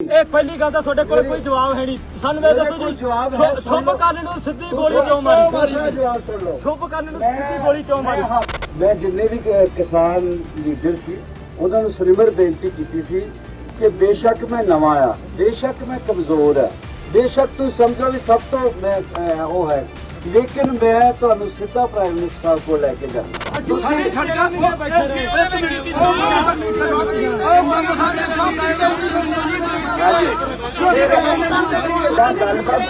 ਇਹ ਪਹਿਲੀ ਗੱਲ ਤਾਂ ਤੁਹਾਡੇ ਕੋਲ ਕੋਈ ਜਵਾਬ ਹੈ ਨਹੀਂ। ਸਾਨੂੰ ਇਹ ਦੱਸੋ ਜੀ ਛੁਪ। ਕਰਨ ਨੂੰ ਸਿੱਧੀ ਗੋਲੀ ਕਿਉਂ ਮਾਰੀ? ਮੇਰਾ ਜਵਾਬ ਸੁਣ ਲਓ। ਛੁਪ ਕਰਨ ਨੂੰ ਸਿੱਧੀ ਗੋਲੀ ਕਿਉਂ ਮਾਰੀ? ਮੈਂ ਜਿੰਨੇ ਵੀ ਕਿਸਾਨ ਲੀਡਰ ਸੀ ਉਹਨਾਂ ਨੂੰ ਸਰਿਮਰ ਬੇਨਤੀ ਕੀਤੀ ਸੀ ਕਿ ਬੇਸ਼ੱਕ ਮੈਂ ਨਵਾਂ ਆ ਬੇਸ਼ੱਕ ਮੈਂ ਕਮਜ਼ੋਰ ਆ। ਬੇਸ਼ੱਕ ਤੁਸੀਂ ਸਮਝੋ ਵੀ ਸਭ ਤੋਂ ਮੈਂ ਉਹ ਹੈ ਲੇਕਿਨ ਮੈਂ ਤੁਹਾਨੂੰ ਸਿੱਧਾ ਪ੍ਰਾਈਮ ਮਿਨਿਸਟਰ ਸਾਹਿਬ ਕੋਲ ਲੈ ਕੇ ਜਾਣਾ। ਅਸੀਂ ਸਾਡੇ ਛੱਡ ਕੇ ਬੈਠੇ ਰਹੇ। ਜਾਂ ਗੱਲਬਾਤ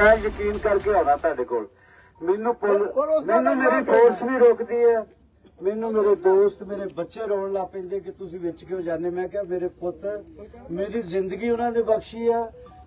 ਮੈਂ ਯਕੀਨ ਕਰਕੇ ਆਉਣਾ ਤੁਹਾਡੇ ਕੋਲ। ਮੈਨੂੰ ਪੁਲ- ਮੈਨੂੰ ਮੇਰੀ ਫੋਰਸ ਵੀ ਰੋਕਦੀ ਹੈ। ਮੈਨੂੰ ਮੇਰੇ ਦੋਸਤ, ਮੇਰੇ ਬੱਚੇ ਰੋਣ ਲੱਗ ਪੈਂਦੇ ਕਿ ਤੁਸੀਂ ਵਿੱਚ ਕਿਉਂ ਜਾਂਦੇ? ਮੈਂ ਕਿਹਾ, ਮੇਰੇ ਪੁੱਤ, ਮੇਰੀ ਜ਼ਿੰਦਗੀ ਉਹਨਾਂ ਨੇ ਬਖਸ਼ੀ ਆ।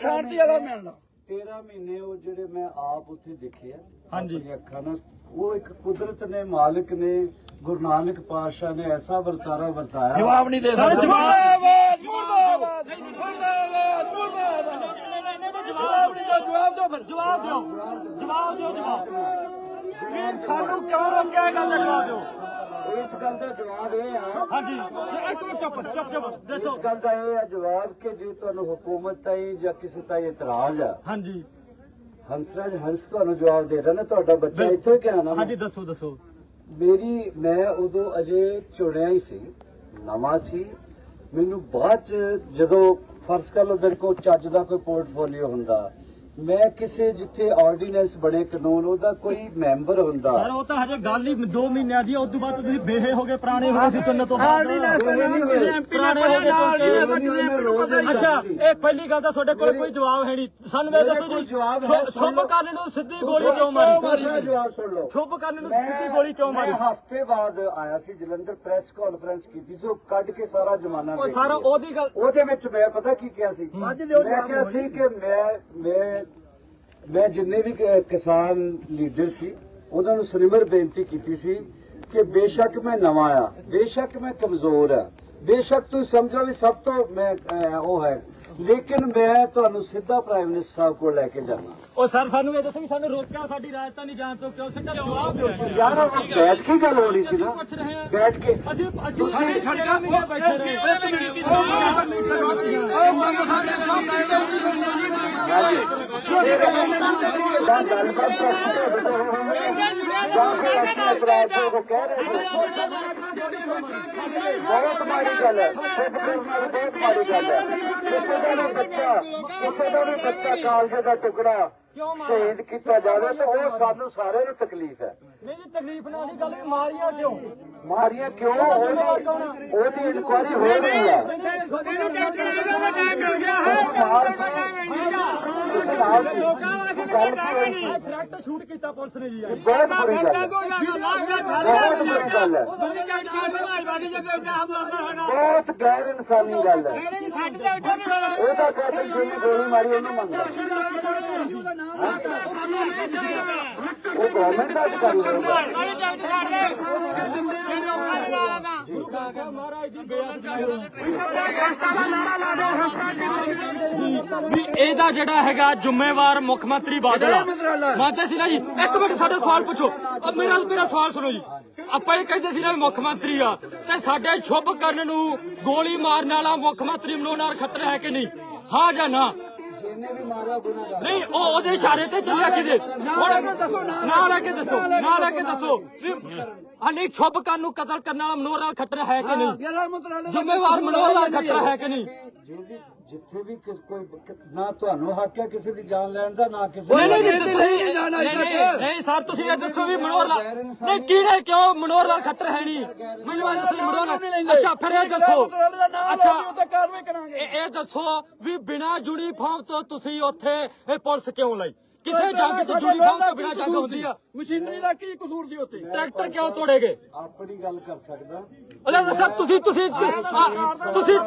ਸ਼ਾਂਤੀ ਵਾਲਾ ਮਿਲਣਾ। 13 ਮਹੀਨੇ ਉਹ ਜਿਹੜੇ ਮੈਂ ਆਪ ਉੱਥੇ ਦੇਖੇ ਆ। ਹਾਂਜੀ। ਅੱਖਾਂ ਨਾਲ। ਉਹ ਇੱਕ ਕੁਦਰਤ ਨੇ ਮਾਲਕ ਨੇ ਗੁਰੂ ਨਾਨਕ ਪਾਤਸ਼ਾਹ ਨੇ ਐਸਾ ਵਰਤਾਰਾ ਵਰਤਾਇਆ। ਜਵਾਬ ਨਹੀਂ ਦੇ ਸਕਦੇ। ਮੁਰਦਾਬਾਦ ਮੁਰਦਾਬਾਦ ਮੁਰਦਾਬਾਦ ਮੁਰਦਾਬਾਦ ਜਵਾਬ ਨਹੀਂ ਦਿਓ ਜਵਾਬ ਦਿਓ ਫਿਰ। ਜਵਾਬ ਦਿਓ। ਜਵਾਬ ਦਿਓ। ਜਵਾਬ ਸਾਨੂੰ ਕਿਉਂ ਰੋਕਿਆ ਇਹ ਗੱਲ ਦਾ ਜਵਾਬ ਦਿਓ। ਇਸ ਗੱਲ ਦਾ ਜਵਾਬ ਇਹ ਆ। ਹਾਂਜੀ। ਇੱਕ ਮਿੰਟ ਚੁੱਪ ਚੁੱਪ ਚੁੱਪ ਦੱਸੋ। ਇਸ ਗੱਲ ਦਾ ਇਹ ਆ ਜਵਾਬ ਕਿ ਜੇ ਤੁਹਾਨੂੰ ਹੁਕੂਮਤ ਤਾਈ ਜਾਂ ਕਿਸੇ ਤਾਈ ਇਤਰਾਜ਼ ਆ ਹਾਂਜੀ। ਹੰਸਰਾਜ ਹੰਸ ਤੁਹਾਨੂੰ ਜਵਾਬ ਦੇ ਰਿਹਾ ਨਾ ਤੁਹਾਡਾ ਬੱਚਾ ਇੱਥੇ ਕਿਹਾ ਨਾ ਹਾਂਜੀ ਦੱਸੋ ਦੱਸੋ। ਮੇਰੀ ਮੈਂ ਉਦੋਂ ਅਜੇ ਚੁਣਿਆ ਹੀ ਸੀ ਨਵਾਂ ਸੀ। ਮੈਨੂੰ ਬਾਅਦ ਚ ਜਦੋਂ ਫਰਜ਼ ਕਰ ਲਓ ਮੇਰੇ ਕੋਲ ਚੱਜ ਦਾ ਕੋਈ ਪੋਰਟਫੋਲੀਓ ਹੁੰਦਾ ਮੈਂ ਕਿਸੇ ਜਿੱਥੇ ਆਰਡੀਨੈਂਸ ਬਣੇ ਕਾਨੂੰਨ ਉਹਦਾ ਕੋਈ ਮੈਂਬਰ ਹੁੰਦਾ। ਸਰ ਉਹ ਤਾਂ ਹਜੇ ਗੱਲ ਹੀ 2 ਮਹੀਨਿਆਂ ਦੀ ਹੈ ਉਸ ਤੋਂ ਬਾਅਦ ਤੁਸੀਂ ਬੇਹੇ ਹੋ ਗਏ ਪੁਰਾਣੇ ਹੋ ਗਏ ਸੀ ਤੁੰਨ ਤੋਂ। ਬਾਅਦ ਆਰਡੀਨੈਂਸ ਦਾ ਨਾਮ ਕਿਸੇ ਐਮਪੀ ਨੇ ਪੜਿਆ ਨਾ ਆਰਡੀਨੈਂਸ ਦਾ ਕਿਸੇ ਐਮਪੀ ਨੂੰ ਪਤਾ ਹੀ ਅੱਛਾ ਇਹ ਪਹਿਲੀ ਗੱਲ ਤਾਂ ਤੁਹਾਡੇ ਕੋਲ ਕੋਈ ਜਵਾਬ ਹੈ ਨਹੀਂ। ਸਾਨੂੰ ਇਹ ਮੇਰੇ ਦੱਸੋ ਕੋਲ ਜੀ ਜਵਾਬ ਹੈ, ਸੁਣ ਛੁਪ ਲਓ। ਕਰਨ ਨੂੰ ਸਿੱਧੀ ਗੋਲੀ ਕਿਉਂ ਮਾਰੀ? ਮੇਰਾ ਜਵਾਬ ਸੁਣ ਲਓ। ਛੁਪ ਕਰਨ ਨੂੰ ਸਿੱਧੀ ਗੋਲੀ ਕਿਉਂ ਮਾਰੀ? ਮੈਂ ਹਫ਼ਤੇ ਬਾਅਦ ਆਇਆ ਸੀ ਜਲੰਧਰ ਪ੍ਰੈਸ ਕਾਨਫਰੰਸ ਕੀਤੀ ਸੀ ਉਹ ਕੱਢ ਕੇ ਸਾਰਾ ਜਮਾਨਾ ਉਹ ਸਾਰਾ। ਉਹਦੀ ਗੱਲ ਉਹਦੇ ਵਿੱਚ ਮੈਂ ਪਤਾ ਕੀ ਕਿਹਾ ਸੀ? ਮੈਂ ਜਵਾਬ ਕਿਹਾ ਸੀ ਕਿ ਮੈਂ ਮੈਂ ਮੈਂ ਜਿੰਨੇ ਵੀ ਕਿਸਾਨ ਲੀਡਰ ਸੀ ਉਹਨਾਂ ਨੂੰ ਸਰਿਮਰ ਬੇਨਤੀ ਕੀਤੀ ਸੀ ਕਿ ਬੇਸ਼ੱਕ ਮੈਂ ਨਵਾਂ ਆ ਬੇਸ਼ੱਕ ਮੈਂ ਕਮਜ਼ੋਰ ਆ ਬੇਸ਼ੱਕ ਤੁਸੀਂ ਸਮਝੋ ਵੀ ਸਭ ਤੋਂ ਮੈਂ ਉਹ ਹੈ। ਲੇਕਿਨ ਮੈਂ ਤੁਹਾਨੂੰ ਸਿੱਧਾ ਪ੍ਰਾਈਮ ਮਿਨਿਸਟਰ ਸਾਹਿਬ ਕੋਲ ਲੈ ਕੇ ਜਾਣਾ ਉਹ ਸਰ ਸਾਨੂੰ ਇਹ ਦੱਸੋ ਵੀ ਸਾਨੂੰ ਰੋਕਿਆ ਸਾਡੀ ਰਾਜਧਾਨੀ ਜਾਣ ਤੋਂ ਕਿਉਂ ਸਿੱਧਾ ਜਵਾਬ ਦਿਓ। ਯਾਰ ਉਹ ਬੈਠ ਕੇ ਗੱਲ ਹੋਣੀ ਸੀ ਨਾ। ਬੈਠ ਕੇ। ਅਸੀਂ ਅਸੀਂ ਸਾਡੇ ਛੱਡ ਕੇ ਬੈਠੇ ਰਹੇ ਜਾਂ ਗੱਲਬਾਤ ਕਰਕੇ ਜਾਂ ਫਿਰ ਆਪਣੇ ਅਪਰਾਧੀਆਂ ਨੂੰ ਕਹਿ ਰਹੇ ਸੀ ਬਹੁਤ ਮਾੜੀ ਗੱਲ ਹੈ ਬਹੁਤ ਮਾੜੀ ਗੱਲ ਹੈ। ਕਿਸੇ ਦਾ ਵੀ ਬੱਚਾ ਕਿਸੇ ਦਾ ਵੀ ਬੱਚਾ ਕਾਲਜ ਦਾ ਟੁਕੜਾ ਸ਼ਹੀਦ ਕੀਤਾ ਜਾਵੇ ਤਾਂ ਉਹ ਸਾਨੂੰ ਸਾਰਿਆਂ ਨੂੰ ਤਕਲੀਫ ਹੈ ਨਹੀਂ ਜੀ ਤਕਲੀਫ ਨਾਲ ਦੀ ਗੱਲ ਮਾਰੀਆਂ ਕਿਉਂ ਮਾਰੀਆਂ ਕਿਉਂ ਉਹਦੀ ਉਹਦੀ ਇਨਕੁਆਇਰੀ ਹੋ। ਰਹੀ ਹੈ ਇਹਨੂੰ ਕਿਸੇ ਨਾਲ ਲੋਕਾਂ ਵਾਸਤੇ ਗੱਲ ਕੀ ਹੋਈ ਸੀ ਡਾਇਰੈਕਟ ਸ਼ੂਟ ਕੀਤਾ ਪੁਲਿਸ ਨੇ ਜੀ ਅੱਜ। ਬਹੁਤ ਬੁਰੀ ਗੱਲ ਹੈ। ਬਹੁਤ ਬੁਰੀ ਗੱਲ ਹੈ। ਬਹੁਤ ਗੈਰ ਇਨਸਾਨੀ ਗੱਲ ਹੈ। ਉਹਦਾ ਕਾਤਲ ਜਿਹਨੇ ਗੋਲੀ ਮਾਰੀ ਉਹਨੂੰ ਮੰਗਦਾ ਉਹ ਗਵਰਨਮੈਂਟ ਦਾ ਮਹਾਰਾਜ ਦੀ ਵੀ ਇਹਦਾ ਜਿਹੜਾ ਹੈਗਾ ਜ਼ਿੰਮੇਵਾਰ ਮੁੱਖ ਮੰਤਰੀ ਬਾਦਲ ਆ। ਮੰਨਦੇ ਸੀ ਨਾ ਜੀ ਇੱਕ ਮਿੰਟ ਸਾਡਾ ਸਵਾਲ ਪੁੱਛੋ। ਅਹ ਮੇਰਾ ਮੇਰਾ ਸਵਾਲ ਸੁਣੋ ਜੀ। ਆਪਾਂ ਇਹ ਕਹਿੰਦੇ ਸੀ ਨਾ ਮੁੱਖ ਮੰਤਰੀ ਆ। ਤੇ ਸਾਡੇ ਛੁਪ ਕਰਨ ਨੂੰ ਗੋਲੀ ਮਾਰਨ ਵਾਲਾ ਮੁੱਖ ਮੰਤਰੀ ਮਨੋਹਰ ਖੱਟਰ ਹੈ ਕਿ ਨਹੀਂ? ਹਾਂ ਜਾਂ ਨਾ? ਜਿਹਨੇ ਵੀ ਮਾਰਿਆ ਗੁਨਾਹਗਾਰ ਨਹੀਂ ਉਹ ਉਹਦੇ ਇਸ਼ਾਰੇ ਤੇ ਚੱਲਿਆ ਕਿਤੇ? ਨਾ ਲੈ ਕੇ ਦੱਸੋ ਨਾ ਲੈ ਕੇ ਦੱਸੋ। ਹਾਂ ਨਹੀਂ ਛੁਪ ਕਰਨ ਨੂੰ ਕਤਲ ਕਰਨ ਵਾਲਾ ਮਨੋਹਰ ਖੱਟਰ ਹੈ ਕਿ ਨਹੀਂ? ਮਤਲਬ ਜ਼ਿੰਮੇਵਾਰ ਮਨੋਹਰ ਖੱਟਰ ਹੈ ਕਿ ਨਹੀਂ? ਜਿਹਦੀ ਜਿੱਥੇ ਵੀ ਕਿਸ ਕੋਈ ਨਾ ਤੁਹਾਨੂੰ ਹੱਕ ਹੈ ਕਿਸੇ ਦੀ ਜਾਨ ਲੈਣ ਦਾ ਨਾ ਕਿਸੇ ਨਹੀਂ ਨਹੀਂ ਨਹੀਂ, ਨਹੀਂ ਨਹੀਂ, ਸਰ ਤੁਸੀਂ ਇਹ ਦੱਸੋ ਵੀ ਮਨੋਹਰ ਲਾਲ ਨਹੀਂ ਕਿਹਨੇ ਕਿਉਂ ਮਨੋਹਰ ਲਾਲ ਖੱਟਰ ਹੈ ਨਹੀਂ? ਮੈਨੂੰ ਇਹ ਦੱਸੋ ਮਨੋਹਰ ਲਾਲ ਅੱਛਾ ਫਿਰ ਇਹ ਦੱਸੋ। ਅੱਛਾ। ਅੱਛਾ ਉੱਤੇ ਕਾਰਵਾਈ ਕਰਾਂਗੇ। ਇਹ ਇਹ ਦੱਸੋ ਵੀ ਬਿਨਾ ਯੂਨੀਫਾਰਮ ਤੋਂ ਤੁਸੀਂ ਉੱਥੇ ਇਹ ਪੁਲਿਸ ਕਿਉਂ ਲਈ? ਕਿਸੇ ਜੰਗ 'ਚ ਯੂਨੀਫਾਰਮ ਤੋਂ ਬਿਨਾਂ ਜੰਗ ਹੁੰਦੀ ਆ। ਮਸ਼ੀਨਰੀ ਦਾ ਕੀ ਕਸੂਰ ਦੀ ਉੱਤੇ ਟਰੈਕਟਰ ਕਿਉਂ ਤੋੜੇਗੇ? ਆਪਣੀ ਗੱਲ ਕਰ ਸਕਦਾ। ਅਲੇ ਸਰ ਤੁਸੀਂ ਤੁਸੀਂ ਤੁਸੀਂ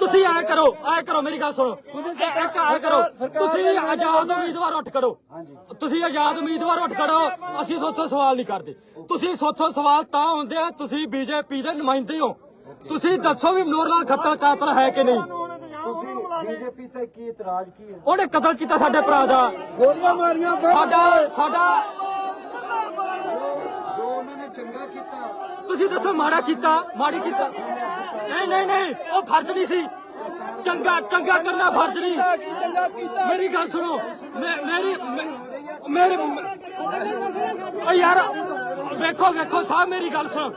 ਤੁਸੀਂ ਐ ਕਰੋ ਐ ਕਰੋ ਮੇਰੀ ਗੱਲ ਸੁਣੋ। ਇੱਕ ਐ ਕਰੋ ਤੁਸੀਂ ਆਜ਼ਾਦ ਉਮੀਦਵਾਰ ਉੱਠ ਕਰੋ ਤੁਸੀਂ ਆਜ਼ਾਦ ਉਮੀਦਵਾਰ ਉੱਠ ਕਰੋ ਅਸੀਂ ਸੋਥੋਂ ਸਵਾਲ ਨਹੀਂ ਕਰਦੇ। ਤੁਸੀਂ ਸੋਥੋਂ ਸਵਾਲ ਤਾਂ ਹੁੰਦੇ ਆ ਤੁਸੀਂ ਬੀਜੇਪੀ ਦੇ ਨੁਮਾਇੰਦੇ ਹੋ। ਤੁਸੀਂ ਦੱਸੋ ਵੀ ਨੂਰ ਲਾਲ ਖੱਟਰ ਕਾਤਲ ਹੈ ਕਿ ਨਹੀਂ? ਤੁਸੀਂ ਬੀਜੇਪੀ ਤੇ ਕੀ ਇਤਰਾਜ਼ ਕੀ ਹੈ? ਉਹਨੇ ਕਤਲ ਕੀਤਾ ਸਾਡੇ ਭਰਾ ਦਾ। ਗੋਲੀਆਂ ਮਾਰੀਆਂ। ਸਾਡਾ ਸਾਡਾ ਜੋ ਉਹਨਾਂ ਨੇ ਚੰਗਾ ਕੀਤਾ। ਤੁਸੀਂ ਦੱਸੋ ਮਾੜਾ ਕੀਤਾ ਮਾੜੀ ਕੀਤਾ। ਨਹੀਂ ਨਹੀਂ ਨਹੀਂ ਉਹ ਫਰਜ਼ ਨਹੀਂ ਸੀ। ਚੰਗਾ ਚੰਗਾ ਕਰਨਾ ਫਰਜ਼ ਨਹੀਂ। ਚੰਗਾ ਕੀਤਾ ਮੇਰੀ ਗੱਲ ਸੁਣੋ। ਮੇ- ਮੇਰੀ ਮੇਰੀ ਓ ਯਾਰ ਵੇਖੋ ਵੇਖੋ ਸਾਹਿਬ ਮੇਰੀ ਗੱਲ ਸੁਣੋ।